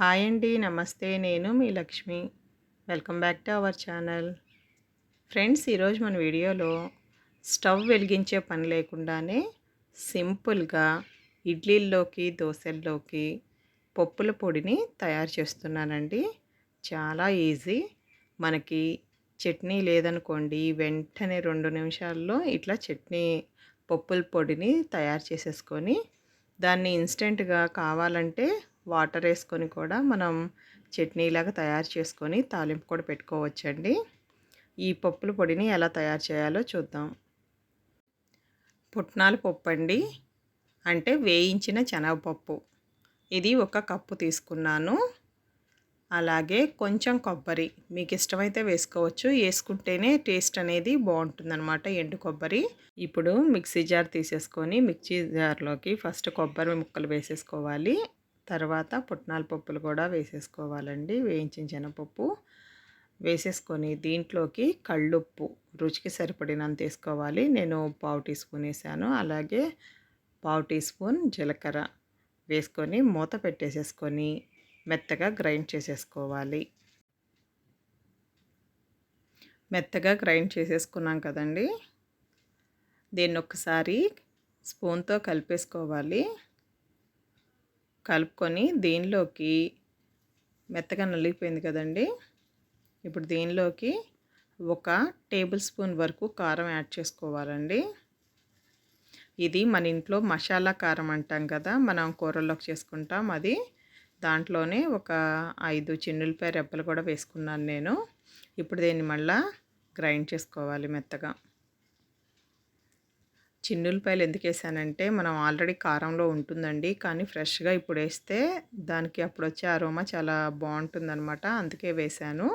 Hi అండి నమస్తే. నేను మీ Lakshmi. Welcome back to our channel. Friends ఈరోజు మన వీడియోలో స్టవ్ వెలిగించే పని లేకుండానే సింపుల్గా ఇడ్లీల్లోకి దోశల్లోకి పప్పుల పొడిని తయారు చేస్తున్నానండి. చాలా ఈజీ. మనకి చట్నీ లేదనుకోండి వెంటనే రెండు నిమిషాల్లో ఇట్లా చట్నీ పప్పుల పొడిని తయారు చేసేసుకొని దాన్ని ఇన్స్టెంట్గా కావాలంటే వాటర్ వేసుకొని కూడా మనం చట్నీలాగా తయారు చేసుకొని తాలింపు కూడా పెట్టుకోవచ్చండి. ఈ పప్పుల పొడిని ఎలా తయారు చేయాలో చూద్దాం. పుట్నాల పప్పు అండి అంటే వేయించిన శనగపప్పు. ఇది ఒక కప్పు తీసుకున్నాను. అలాగే కొంచెం కొబ్బరి. మీకు ఇష్టమైతే వేసుకోవచ్చు. వేసుకుంటేనే టేస్ట్ అనేది బాగుంటుందన్నమాట ఎండు కొబ్బరి. ఇప్పుడు మిక్సీ జార్ తీసేసుకొని మిక్సీ జార్లోకి ఫస్ట్ కొబ్బరి ముక్కలు వేసేసుకోవాలి. తర్వాత పుట్నాల పప్పులు కూడా వేసేసుకోవాలండి. వేయించిన శనగపప్పు వేసేసుకొని దీంట్లోకి కళ్ళుప్పు రుచికి సరిపడినంత వేసుకోవాలి. నేను పావు టీ స్పూన్ వేసాను. అలాగే పావు టీ స్పూన్ జీలకర్ర వేసుకొని మూత పెట్టేసేసుకొని మెత్తగా గ్రైండ్ చేసేసుకోవాలి. మెత్తగా గ్రైండ్ చేసేసుకున్నాం కదండి. దీన్ని ఒకసారి స్పూన్తో కలిపేసుకోవాలి. కలుపుకొని దీనిలోకి మెత్తగా నలిగిపోయింది కదండి. ఇప్పుడు దీనిలోకి ఒక టేబుల్ స్పూన్ వరకు కారం యాడ్ చేసుకోవాలండి. ఇది మన ఇంట్లో మసాలా కారం అంటాం కదా మనం కూరల్లోకి చేసుకుంటాం. అది దాంట్లోనే ఒక ఐదు చిన్నులపై రెబ్బలు కూడా వేసుకున్నాను నేను. ఇప్పుడు దీన్ని మళ్ళీ గ్రైండ్ చేసుకోవాలి మెత్తగా. చిన్నులపాయలు ఎందుకు వేసానంటే మనం ఆల్రెడీ కారంలో ఉంటుందండి. కానీ ఫ్రెష్గా ఇప్పుడు వేస్తే దానికి అప్పుడు వచ్చే అరోమా చాలా బాగుంటుందన్నమాట. అందుకే వేశాను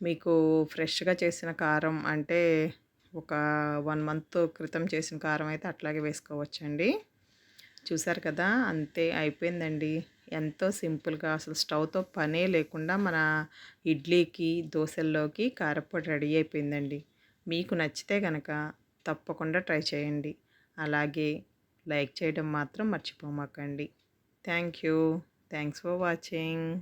మీకు ఫ్రెష్గా చేసిన కారం అంటే ఒక వన్ మంత్ క్రితం చేసిన కారం అయితే అట్లాగే వేసుకోవచ్చండి. చూసారు కదా అంతే అయిపోయిందండి. ఎంతో సింపుల్గా అసలు స్టవ్తో పనే లేకుండా మన ఇడ్లీకి దోశల్లోకి కారపొడి రెడీ అయిపోయిందండి. మీకు నచ్చితే కనుక తప్పకుండా ట్రై చేయండి. అలాగే లైక్ చేయడం మాత్రం మర్చిపోమాకండి. Thank you. Thanks for watching.